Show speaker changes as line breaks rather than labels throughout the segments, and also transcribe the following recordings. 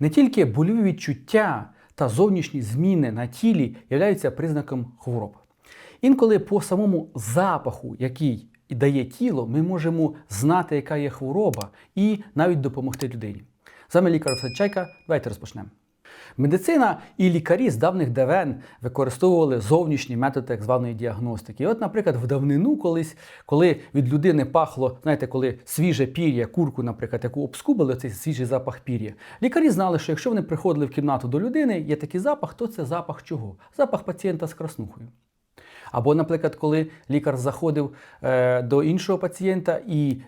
Не тільки боліві відчуття та зовнішні зміни на тілі являються признаком хвороб. Інколи по самому запаху, який дає тіло, ми можемо знати, яка є хвороба, і навіть допомогти людині. З вами лікар Чайка. Давайте розпочнемо. Медицина і лікарі з давних давен використовували зовнішні методи так званої діагностики. І от, наприклад, в давнину колись, коли від людини пахло, знаєте, коли свіже пір'я, курку, наприклад, яку обскубили, цей свіжий запах пір'я, лікарі знали, що якщо вони приходили в кімнату до людини, є такий запах, то це запах чого? Запах пацієнта з краснухою. Або, наприклад, коли лікар заходив е, до іншого пацієнта і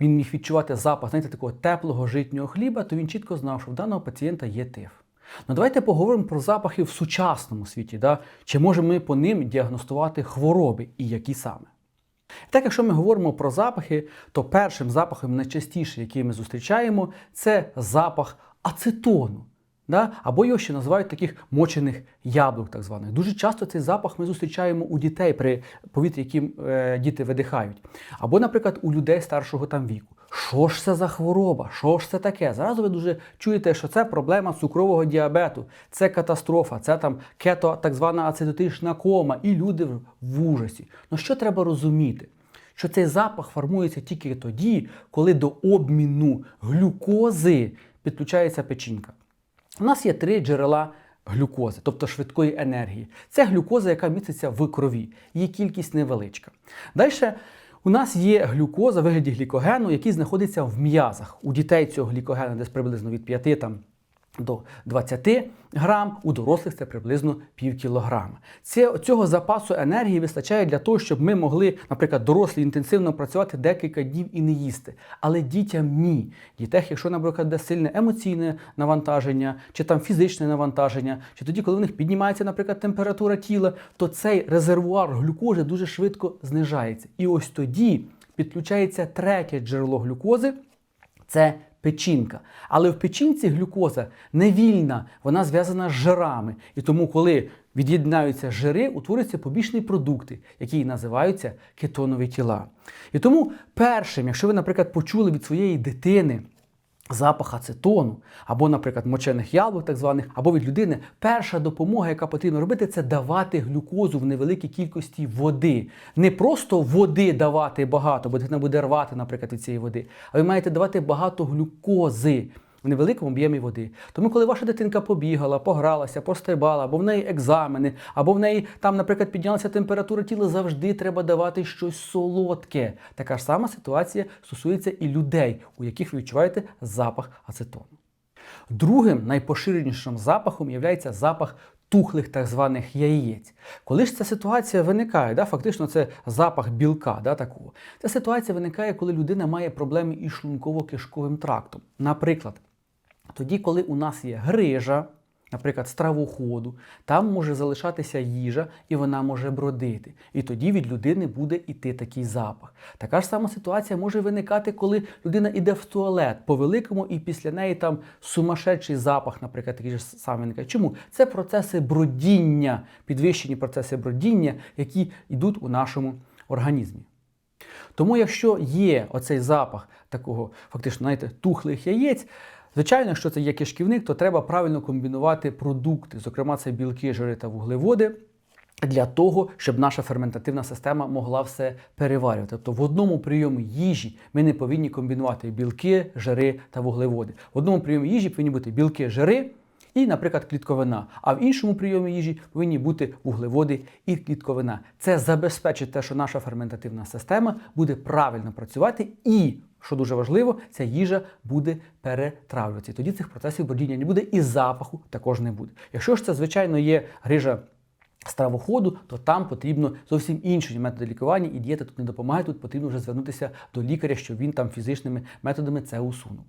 він міг відчувати запах знаєте, такого теплого житнього хліба, то він чітко знав, що в даного пацієнта є тиф. Ну давайте поговоримо про запахи в сучасному світі. Да? Чи можемо ми по ним діагностувати хвороби і які саме? Так, якщо ми говоримо про запахи, то першим запахом найчастіше, який ми зустрічаємо, це запах ацетону. Да? Або його ще називають таких мочених яблук, так званих. Дуже часто цей запах ми зустрічаємо у дітей при повітрі, яким е, діти видихають. Або, наприклад, у людей старшого там віку. Що ж це за хвороба? Що ж це таке? Зразу ви дуже чуєте, що це проблема цукрового діабету, це катастрофа, це там кето, так звана ацетотична кома, і люди в ужасі. Ну що треба розуміти? Що цей запах формується тільки тоді, коли до обміну глюкози підключається печінка. У нас є три джерела глюкози, тобто швидкої енергії. Це глюкоза, яка міститься в крові. Її кількість невеличка. Далі у нас є глюкоза в вигляді глікогену, який знаходиться в м'язах. У дітей цього глікогена десь приблизно від 5 там, до 20 грам, у дорослих це приблизно пів кілограма. Цього запасу енергії вистачає для того, щоб ми могли, наприклад, дорослі інтенсивно працювати декілька днів і не їсти. Але дітям ні. Дітях, якщо, наприклад, де сильне емоційне навантаження, чи там фізичне навантаження, чи тоді, коли в них піднімається, наприклад, температура тіла, то цей резервуар глюкози дуже швидко знижається. І ось тоді підключається третє джерело глюкози це печінка. Але в печінці глюкоза не вільна, вона зв'язана з жирами. І тому, коли від'єднаються жири, утворюються побічні продукти, які називаються кетонові тіла. І тому першим, якщо ви, наприклад, почули від своєї дитини, Запах ацетону, або, наприклад, мочених яблук, так званих, або від людини, перша допомога, яка потрібно робити, це давати глюкозу в невеликій кількості води. Не просто води давати багато, бо дитина буде рвати, наприклад, від цієї води, а ви маєте давати багато глюкози в невеликому об'ємі води. Тому, коли ваша дитинка побігала, погралася, пострибала, або в неї екзамени, або в неї там, наприклад, піднялася температура тіла, завжди треба давати щось солодке. Така ж сама ситуація стосується і людей, у яких ви відчуваєте запах ацетону. Другим найпоширенішим запахом є запах тухлих так званих яєць. Коли ж ця ситуація виникає, да, фактично це запах білка. да, такого. Ця ситуація виникає, коли людина має проблеми із шлунково-кишковим трактом. Наприклад, тоді, коли у нас є грижа, наприклад, стравоходу, там може залишатися їжа і вона може бродити. І тоді від людини буде йти такий запах. Така ж сама ситуація може виникати, коли людина йде в туалет по великому, і після неї там сумасшедший запах, наприклад, такий же саме виникає. Чому? Це процеси бродіння, підвищені процеси бродіння, які йдуть у нашому організмі. Тому, якщо є оцей запах такого, фактично, знаєте, тухлих яєць. Звичайно, якщо це є кишківник, то треба правильно комбінувати продукти, зокрема, це білки, жири та вуглеводи. Для того, щоб наша ферментативна система могла все переварювати. Тобто в одному прийомі їжі ми не повинні комбінувати білки, жири та вуглеводи. В одному прийомі їжі повинні бути білки, жири і, наприклад, клітковина. А в іншому прийомі їжі повинні бути вуглеводи і клітковина. Це забезпечить те, що наша ферментативна система буде правильно працювати і що дуже важливо, ця їжа буде перетравлюватися. Тоді цих процесів бродіння не буде і запаху також не буде. Якщо ж це, звичайно, є грижа стравоходу, то там потрібно зовсім інші методи лікування, і дієта тут не допомагає, тут потрібно вже звернутися до лікаря, щоб він там фізичними методами це усунув.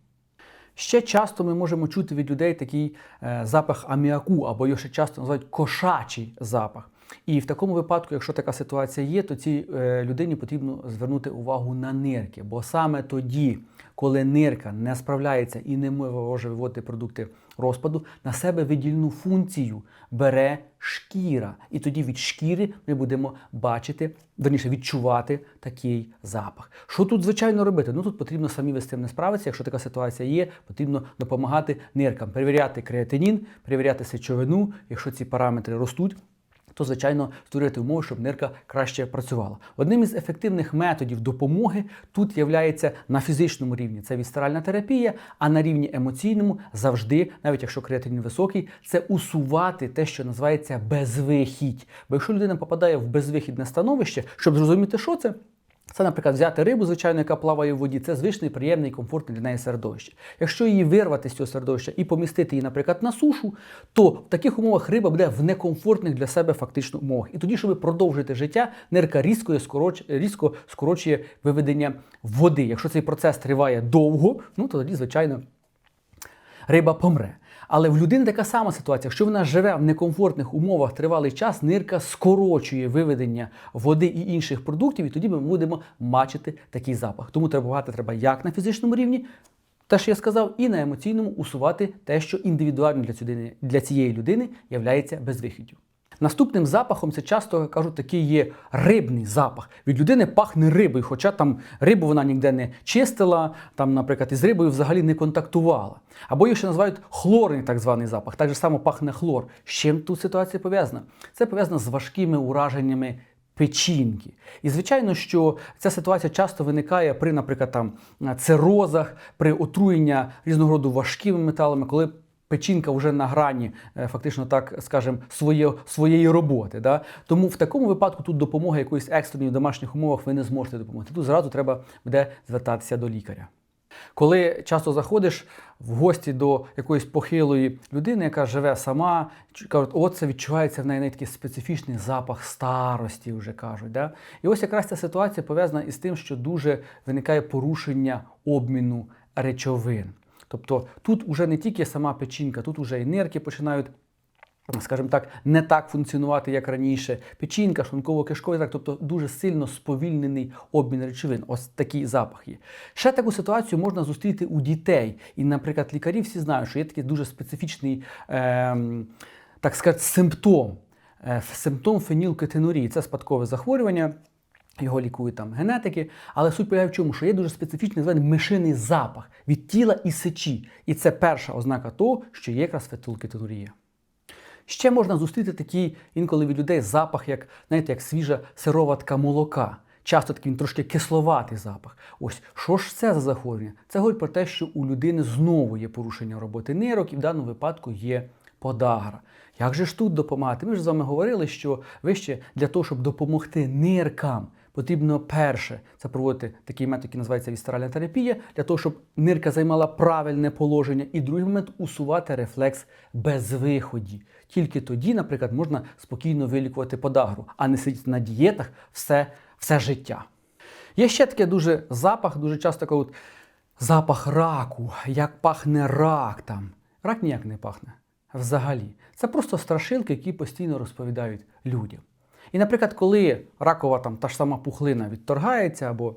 Ще часто ми можемо чути від людей такий е, запах аміаку, або його ще часто називають кошачий запах. І в такому випадку, якщо така ситуація є, то цій е, людині потрібно звернути увагу на нирки. Бо саме тоді, коли нирка не справляється і не може виводити продукти розпаду, на себе видільну функцію бере шкіра. І тоді від шкіри ми будемо бачити, верніше відчувати такий запах. Що тут, звичайно, робити? Ну тут потрібно самі ви з цим не справитися. Якщо така ситуація є, потрібно допомагати ниркам, перевіряти креатинін, перевіряти сечовину, якщо ці параметри ростуть то, звичайно, створювати умови, щоб нирка краще працювала. Одним із ефективних методів допомоги тут є на фізичному рівні це вістеральна терапія, а на рівні емоційному завжди, навіть якщо креатинін високий, це усувати те, що називається безвихідь. Бо якщо людина попадає в безвихідне становище, щоб зрозуміти, що це. Це, наприклад, взяти рибу, звичайно, яка плаває в воді, це звичний, приємний, комфортний для неї середовище. Якщо її вирвати з цього середовища і помістити її, наприклад, на сушу, то в таких умовах риба буде в некомфортних для себе фактично умовах. І тоді, щоб продовжити життя, нирка різко, скороч... різко скорочує виведення води. Якщо цей процес триває довго, ну то тоді, звичайно, риба помре. Але в людини така сама ситуація. Якщо вона живе в некомфортних умовах тривалий час, нирка скорочує виведення води і інших продуктів, і тоді ми будемо бачити такий запах. Тому требувати треба як на фізичному рівні, те, що я сказав, і на емоційному усувати те, що індивідуально для цієї, людини є безвихіддю. Наступним запахом це часто кажуть, такий є рибний запах. Від людини пахне рибою, хоча там рибу вона ніде не чистила, там, наприклад, із рибою взагалі не контактувала. Або їх ще називають хлорний так званий запах. Так же само пахне хлор. З чим тут ситуація пов'язана? Це пов'язано з важкими ураженнями. Печінки. І звичайно, що ця ситуація часто виникає при, наприклад, там цирозах, при отруєння різного роду важкими металами, коли печінка вже на грані, е, фактично так скажемо, своє, своєї роботи. Да? Тому в такому випадку тут допомога якоїсь екстреної в домашніх умовах ви не зможете допомогти. Тут зразу треба буде звертатися до лікаря. Коли часто заходиш в гості до якоїсь похилої людини, яка живе сама, кажуть, от це відчувається в неї такий специфічний запах старості, вже кажуть. Да? І ось якраз ця ситуація пов'язана із тим, що дуже виникає порушення обміну речовин. Тобто тут вже не тільки сама печінка, тут вже і нирки починають. Скажімо так, не так функціонувати, як раніше. Печінка, шлунково-кишковий тракт, тобто дуже сильно сповільнений обмін речовин. Ось такий запах є. Ще таку ситуацію можна зустріти у дітей. І, наприклад, лікарі всі знають, що є такий дуже специфічний, е, так сказати, симптом. Е, симптом фенілкетинурії. Це спадкове захворювання. Його лікують там генетики, але суть полягає в чому, що є дуже специфічний званий мишиний запах від тіла і сечі. І це перша ознака того, що є якраз фетулкетонурія. Ще можна зустріти такий інколи від людей запах, як знаєте, як свіжа сироватка молока. Часто такий він трошки кисловатий запах. Ось що ж це за захворювання? Це говорить про те, що у людини знову є порушення роботи нирок, і в даному випадку є подагра. Як же ж тут допомагати? Ми ж з вами говорили, що вище для того, щоб допомогти ниркам потрібно перше це проводити такий метод, який називається вістеральна терапія, для того, щоб нирка займала правильне положення, і другий момент усувати рефлекс без виході. Тільки тоді, наприклад, можна спокійно вилікувати подагру, а не сидіти на дієтах все, все життя. Є ще таке дуже запах, дуже часто кажуть, запах раку, як пахне рак там. Рак ніяк не пахне. Взагалі. Це просто страшилки, які постійно розповідають людям. І, наприклад, коли ракова там та ж сама пухлина відторгається або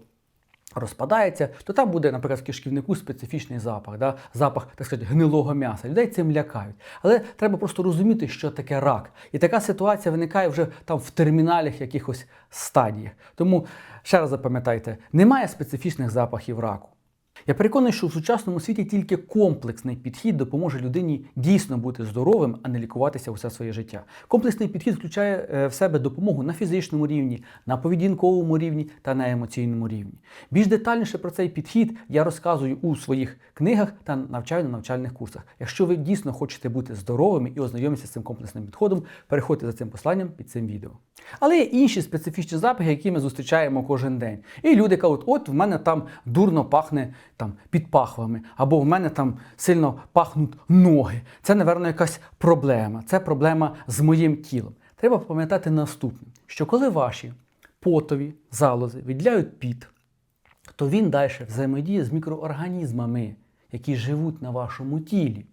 розпадається, то там буде, наприклад, в кишківнику специфічний запах, да? запах так сказати, гнилого м'яса. Людей цим лякають. Але треба просто розуміти, що таке рак. І така ситуація виникає вже там в термінальних якихось стадіях. Тому ще раз запам'ятайте, немає специфічних запахів раку. Я переконаний, що в сучасному світі тільки комплексний підхід допоможе людині дійсно бути здоровим, а не лікуватися усе своє життя. Комплексний підхід включає е, в себе допомогу на фізичному рівні, на поведінковому рівні та на емоційному рівні. Більш детальніше про цей підхід я розказую у своїх книгах та навчально-навчальних курсах. Якщо ви дійсно хочете бути здоровими і ознайомитися з цим комплексним підходом, переходьте за цим посланням під цим відео. Але є інші специфічні запахи, які ми зустрічаємо кожен день. І люди кажуть, от в мене там дурно пахне там під пахвами, або в мене там сильно пахнуть ноги. Це, напевно, якась проблема. Це проблема з моїм тілом. Треба пам'ятати наступне: що коли ваші потові залози відділяють піт, то він далі взаємодіє з мікроорганізмами, які живуть на вашому тілі.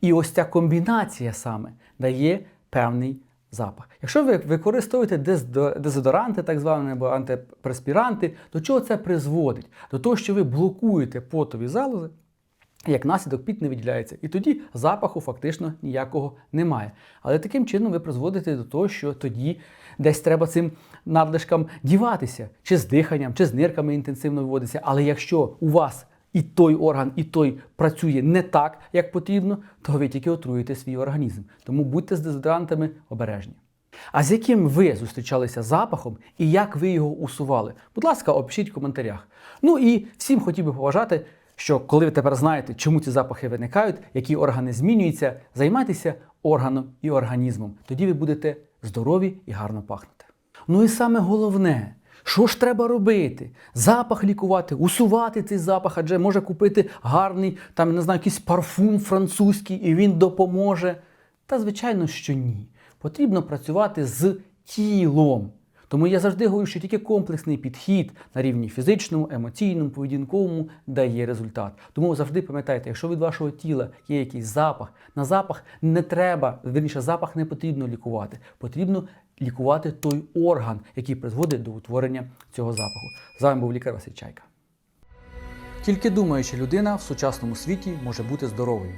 І ось ця комбінація саме дає певний запах. Якщо ви використовуєте дезодоранти, так звані або антипреспіранти, до чого це призводить? До того, що ви блокуєте потові залози, як наслідок піт не виділяється. І тоді запаху фактично ніякого немає. Але таким чином ви призводите до того, що тоді десь треба цим надлишкам діватися, чи з диханням, чи з нирками інтенсивно виводиться. Але якщо у вас і той орган, і той працює не так, як потрібно, то ви тільки отруїте свій організм. Тому будьте з дезодорантами обережні. А з яким ви зустрічалися запахом і як ви його усували? Будь ласка, опишіть в коментарях. Ну і всім хотів би побажати, що коли ви тепер знаєте, чому ці запахи виникають, які органи змінюються, займайтеся органом і організмом. Тоді ви будете здорові і гарно пахнути. Ну і саме головне. Що ж треба робити? Запах лікувати, усувати цей запах, адже може купити гарний, там не знаю, якийсь парфум французький, і він допоможе. Та звичайно, що ні. Потрібно працювати з тілом. Тому я завжди говорю, що тільки комплексний підхід на рівні фізичному, емоційному, поведінковому дає результат. Тому завжди пам'ятайте, якщо від вашого тіла є якийсь запах, на запах не треба, верніше, запах не потрібно лікувати. Потрібно лікувати той орган, який призводить до утворення цього запаху. З вами був лікар Василь Чайка. Тільки думаюча людина в сучасному світі може бути здоровою.